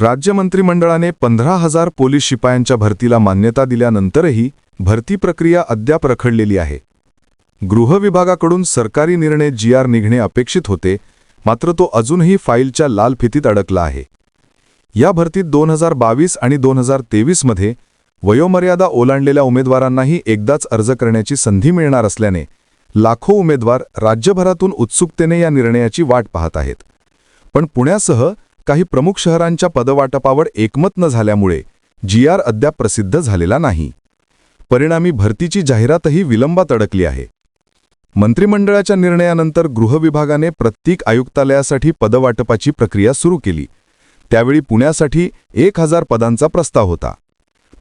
राज्य मंत्रिमंडळाने पंधरा हजार पोलीस शिपायांच्या भरतीला मान्यता दिल्यानंतरही भरती प्रक्रिया अद्याप रखडलेली आहे. गृह विभागाकडून सरकारी निर्णय जी आर निघणे अपेक्षित होते मात्र तो अजूनही फाईलच्या लाल फितीत अडकला आहे. या भरतीत दोन हजार बावीस आणि दोन हजार तेवीसमध्ये वयोमर्यादा ओलांडलेल्या उमेदवारांनाही एकदाच अर्ज करण्याची संधी मिळणार असल्याने लाखो उमेदवार राज्यभरातून उत्सुकतेने या निर्णयाची वाट पाहत आहेत. पण पुण्यासह काही प्रमुख शहरांच्या पदवाटपावर एकमत न झाल्यामुळे जी आर अद्याप प्रसिद्ध झालेला नाही. परिणामी भरतीची जाहिरातही विलंबात अडकली आहे. मंत्रिमंडळाच्या निर्णयानंतर गृहविभागाने प्रत्येक आयुक्तालयासाठी पदवाटपाची प्रक्रिया सुरू केली. त्यावेळी पुण्यासाठी एक हजार पदांचा प्रस्ताव होता.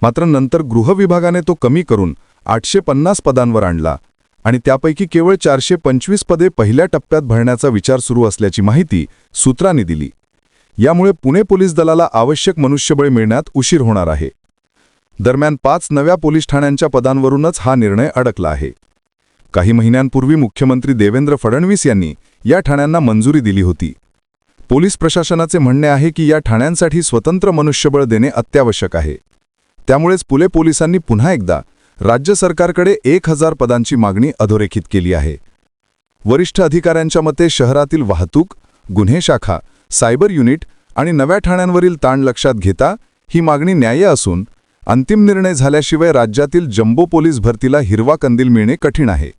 मात्र नंतर गृहविभागाने तो कमी करून आठशे पन्नास पदांवर आणला आणि त्यापैकी केवळ चारशे पंचवीस पदे पहिल्या टप्प्यात भरण्याचा विचार सुरू असल्याची माहिती सूत्रांनी दिली. यामुळे पुणे पोलीस दलाला आवश्यक मनुष्यबळ मिळण्यात उशीर होणार आहे. दरम्यान पाच नव्या पोलीस ठाण्यांच्या पदांवरूनच हा निर्णय अडकला आहे. काही महिन्यांपूर्वी मुख्यमंत्री देवेंद्र फडणवीस यांनी या ठाण्यांना मंजुरी दिली होती. पोलीस प्रशासनाचे म्हणणे आहे की या ठाण्यांसाठी स्वतंत्र मनुष्यबळ देणे अत्यावश्यक आहे. त्यामुळेच पुले पोलिसांनी पुन्हा एकदा राज्य सरकारकडे एक हजार पदांची मागणी अधोरेखित केली आहे. वरिष्ठ अधिकाऱ्यांच्या मते शहरातील वाहतूक गुन्हे शाखा सायबर युनिट आणि नव्या ठाण्यांवरील ताण लक्षात घेता ही मागणी न्याय्य असून अंतिम निर्णय झाल्याशिवाय राज्यातील जम्बो पोलीस भरतीला हिरवा कंदील मिळणे कठीण आहे.